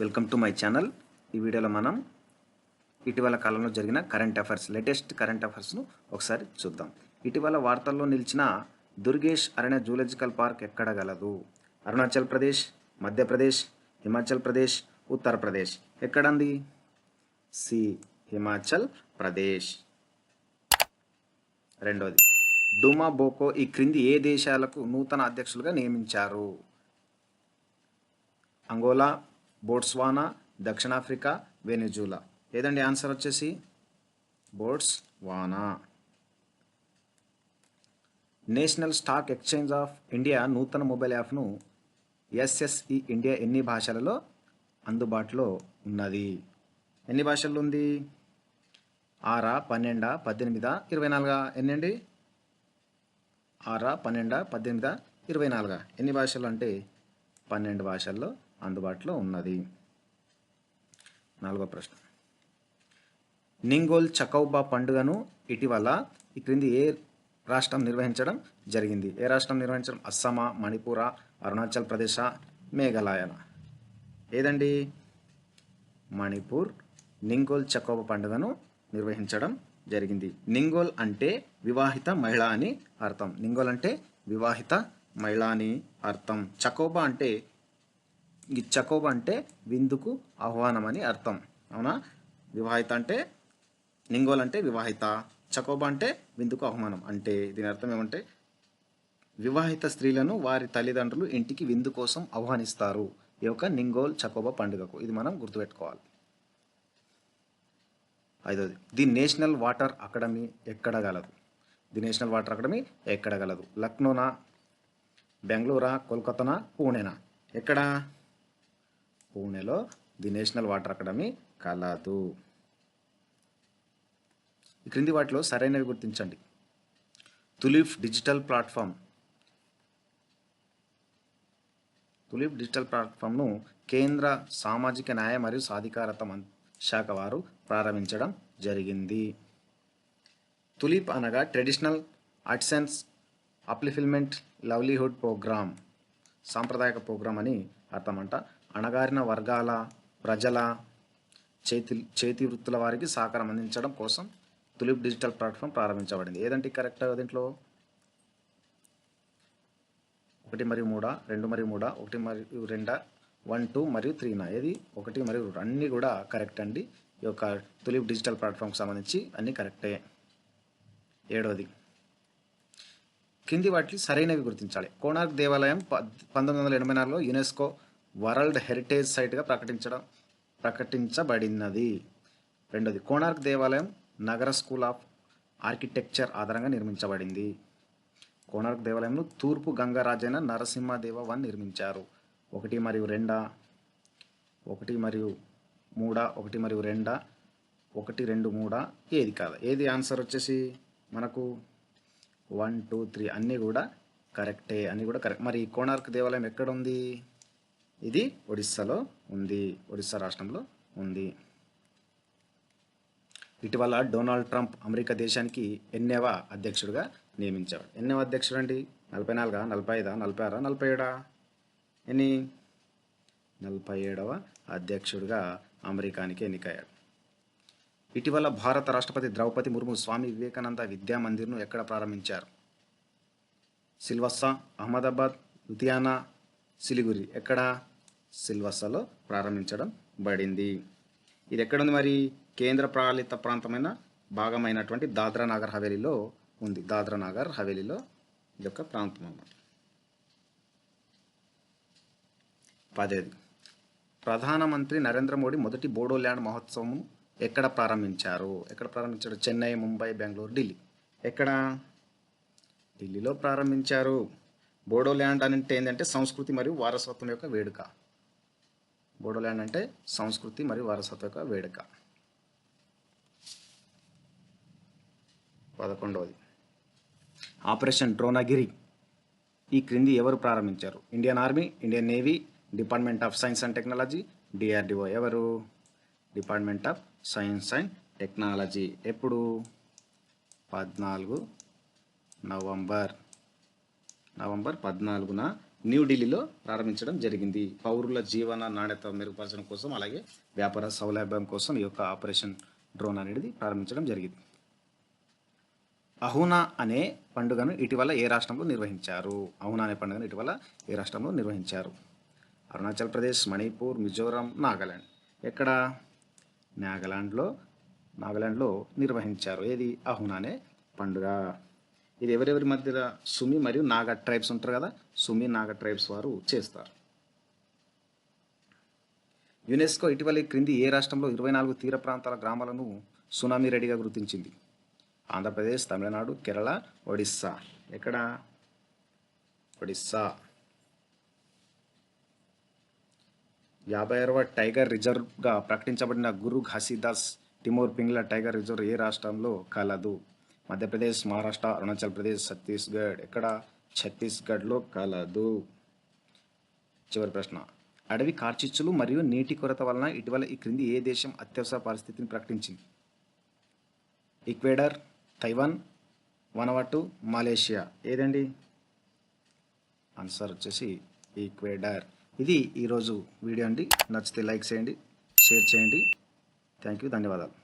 Welcome to my channel. ఈ వీడియోలో మనం ఇటీవల కాలంలో జరిగిన కరెంట్ అఫైర్స్ లేటెస్ట్ కరెంట్ అఫైర్స్ను ఒకసారి చూద్దాం. ఇటీవల వార్తల్లో నిలిచిన దుర్గేష్ అరణ్య జూలాజికల్ పార్క్ ఎక్కడ గలదు? అరుణాచల్ ప్రదేశ్ మధ్యప్రదేశ్ హిమాచల్ ప్రదేశ్ ఉత్తరప్రదేశ్ ఎక్కడంది? సి హిమాచల్ ప్రదేశ్. రెండోది డుమా బోకో ఈ క్రింది ఏ దేశాలకు నూతన అధ్యక్షులుగా నియమించారు? అంగోలా బోట్స్వానా దక్షిణాఫ్రికా వెనిజులా. ఏదండి ఆన్సర్ వచ్చేసి? Botswana. National stock exchange of India నూతన మొబైల్ యాప్ను ఎస్ఎస్ఈ ఇండియా ఎన్ని భాషలలో అందుబాటులో ఉన్నది? ఎన్ని భాషల్లో ఉంది? ఆరా పన్నెండా పద్దెనిమిదా ఇరవై నాలుగా ఎన్ని అండి ఆరా పన్నెండా పద్దెనిమిదా ఇరవై నాలుగా ఎన్ని భాషలు అంటే పన్నెండు భాషల్లో అందుబాటులో ఉన్నది. నాలుగో ప్రశ్న. నింగోల్ చకౌబా పండుగను ఇటీవల ఈ క్రింది ఏ రాష్ట్రం నిర్వహించడం జరిగింది? ఏ రాష్ట్రం నిర్వహించడం? అస్సామా మణిపూర అరుణాచల్ ప్రదేశ్ మేఘాలయన? ఏదండి? మణిపూర్ నింగోల్ చకోబ పండుగను నిర్వహించడం జరిగింది. నింగోల్ అంటే వివాహిత మహిళ అని అర్థం. నింగోల్ అంటే వివాహిత మహిళ అని అర్థం. చకోబా అంటే చకోబా అంటే విందుకు ఆహ్వానం అని అర్థం. అవునా? వివాహిత అంటే నింగోల్ అంటే వివాహిత. చకోబా అంటే విందుకు ఆహ్వానం అంటే దీని అర్థం ఏమంటే వివాహిత స్త్రీలను వారి తల్లిదండ్రులు ఇంటికి విందు కోసం ఆహ్వానిస్తారు. ఈ యొక్క నింగోల్ చకోబా పండుగకు ఇది మనం గుర్తుపెట్టుకోవాలి. ఐదోది ది నేషనల్ వాటర్ అకాడమీ ఎక్కడ గలదు? ది నేషనల్ వాటర్ అకాడమీ ఎక్కడ గలదు? లక్నోనా బెంగళూరా కోల్కతానా పూణేనా? ఎక్కడ? పూణేలో ది నేషనల్ వాటర్ అకాడమీ కలదు. క్రింది వాటిలో సరైనవి గుర్తించండి. TULIP digital platform. TULIP digital ప్లాట్ఫామ్ను కేంద్ర సామాజిక న్యాయ మరియు సాధికారత శాఖ వారు ప్రారంభించడం జరిగింది. తులిప్ అనగా traditional artisans upliftment livelihood programme సాంప్రదాయక ప్రోగ్రామ్ అని అర్థమంట. అణగారిన వర్గాల ప్రజల చేతి చేతి వృత్తుల వారికి సహకారం అందించడం కోసం తులిప్ డిజిటల్ ప్లాట్ఫామ్ ప్రారంభించబడింది. ఏదంటే కరెక్ట్ దీంట్లో? ఒకటి మరియు మూడా? రెండు మరియు మూడా? ఒకటి మరియు రెండా? వన్ టూ మరియు త్రీనా? ఏది? ఒకటి మరియు రెండు. అన్నీ కూడా కరెక్ట్ అండి. ఈ యొక్క తులిప్ డిజిటల్ ప్లాట్ఫామ్కి సంబంధించి అన్నీ కరెక్టే. ఏడవది కింది వాటిని సరైనవి గుర్తించాలి. కోణార్క్ దేవాలయం ప- పంతొమ్మిది వందల ఎనభై నాలుగులో యునెస్కో వరల్డ్ హెరిటేజ్ సైట్గా ప్రకటించడం ప్రకటించబడినది. రెండోది కోణార్క్ దేవాలయం నగర స్కూల్ ఆఫ్ ఆర్కిటెక్చర్ ఆధారంగా నిర్మించబడింది. కోణార్క్ దేవాలయంను తూర్పు గంగరాజైన నరసింహదేవ వన్ నిర్మించారు. ఒకటి మరియు రెండా? ఒకటి మరియు మూడా? ఒకటి మరియు రెండా? ఒకటి రెండు మూడా? ఏది కాదు. ఏది ఆన్సర్ వచ్చేసి మనకు? వన్ టూ త్రీ అన్నీ కూడా కరెక్టే అన్నీ కూడా కరెక్ట్. మరి కోణార్క్ దేవాలయం ఎక్కడ ఉంది ఇది ఒడిస్సాలో ఉంది ఒడిస్సా రాష్ట్రంలో ఉంది. ఇటీవల డొనాల్డ్ ట్రంప్ అమెరికా దేశానికి ఎన్నవ అధ్యక్షుడిగా నియమించాడు. ఎన్నవ అధ్యక్షుడు అండి నలభై నాలుగా? నలభై ఐదా? నలభై ఆరా? నలభై ఏడా? ఎన్ని? నలభై ఏడవ అధ్యక్షుడిగా అమెరికానికి ఎన్నికయ్యాడు. ఇటీవల భారత రాష్ట్రపతి ద్రౌపది ముర్ము స్వామి వివేకానంద విద్యా మందిర్ను ఎక్కడ ప్రారంభించారు? సిల్వస్సా అహ్మదాబాద్ లుధియానా సిలిగురి. ఎక్కడ? సిల్వస్సాలో ప్రారంభించడం బడింది ఇది ఎక్కడుంది మరి? కేంద్ర పాలిత ప్రాంతమైన భాగమైనటువంటి దాద్రా నగర్ హవేలీలో ఉంది. దాద్రా నగర్ హవేలీలో ఇది యొక్క ప్రాంతం అన్నమాట. పదేది. ప్రధానమంత్రి నరేంద్ర మోడీ మొదటి బోడోల్యాండ్ మహోత్సవం ఎక్కడ ప్రారంభించారు? ఎక్కడ ప్రారంభించారు? చెన్నై ముంబై బెంగళూరు ఢిల్లీ. ఎక్కడ? ఢిల్లీలో ప్రారంభించారు. బోడోల్యాండ్ అంటే ఏంటంటే సంస్కృతి మరియు వారసత్వం యొక్క వేడుక. బోడోల్యాండ్ అంటే సంస్కృతి మరియు వారసత్వ వేడుక. పదకొండవది. ఆపరేషన్ డ్రోనగిరి ఈ క్రింది ఎవరు ప్రారంభించారు? Indian army Indian navy department of science and technology DRDO ఎవరు? Department of science and technology ఎప్పుడు? పద్నాలుగు నవంబర్. నవంబర్ పద్నాలుగున న్యూఢిల్లీలో ప్రారంభించడం జరిగింది. పౌరుల జీవన నాణ్యత మెరుగుపరచడం కోసం అలాగే వ్యాపార సౌలభ్యం కోసం ఈ యొక్క ఆపరేషన్ డ్రోన్ అనేది ప్రారంభించడం జరిగింది. అహునా అనే పండుగను ఇటీవల ఏ రాష్ట్రంలో నిర్వహించారు? అహునా అనే పండుగను ఇటీవల ఏ రాష్ట్రంలో నిర్వహించారు? అరుణాచల్ ప్రదేశ్ మణిపూర్ మిజోరాం నాగాలాండ్. ఎక్కడ? నాగాలాండ్లో. నాగాలాండ్లో నిర్వహించారు. ఏది? అహునా అనే పండుగ. ఇది ఎవరెవరి మధ్య సుమి మరియు నాగా ట్రైబ్స్ ఉంటారు కదా? సుమి నాగా ట్రైబ్స్ వారు చేస్తారు. యునెస్కో ఇటీవల క్రింది ఏ రాష్ట్రంలో ఇరవై నాలుగు తీర ప్రాంతాల గ్రామాలను సునామీ రెడీగా గుర్తించింది? ఆంధ్రప్రదేశ్ తమిళనాడు కేరళ ఒడిస్సా. ఎక్కడ? ఒడిస్సా. యాభై ఆరవ టైగర్ రిజర్వ్గా ప్రకటించబడిన గురు ఘాసీదాస్ టిమోర్ పింగ్లా టైగర్ రిజర్వ్ ఏ రాష్ట్రంలో కలదు? మధ్యప్రదేశ్ మహారాష్ట్ర అరుణాచల్ ప్రదేశ్ ఛత్తీస్గఢ్. ఎక్కడ? ఛత్తీస్గఢ్లో కలదు. చివరి ప్రశ్న. అడవి కార్చిచ్చులు మరియు నీటి కొరత వలన ఇటీవల ఈ క్రింది ఏ దేశం అత్యవసర పరిస్థితిని ప్రకటించింది? Ecuador Taiwan Vanuatu Malaysia. ఏదండి? ఆన్సర్ వచ్చేసి ఈక్వేడర్. ఇది ఈరోజు వీడియో అండి. నచ్చితే లైక్ చేయండి షేర్ చేయండి. థ్యాంక్ యూ ధన్యవాదాలు.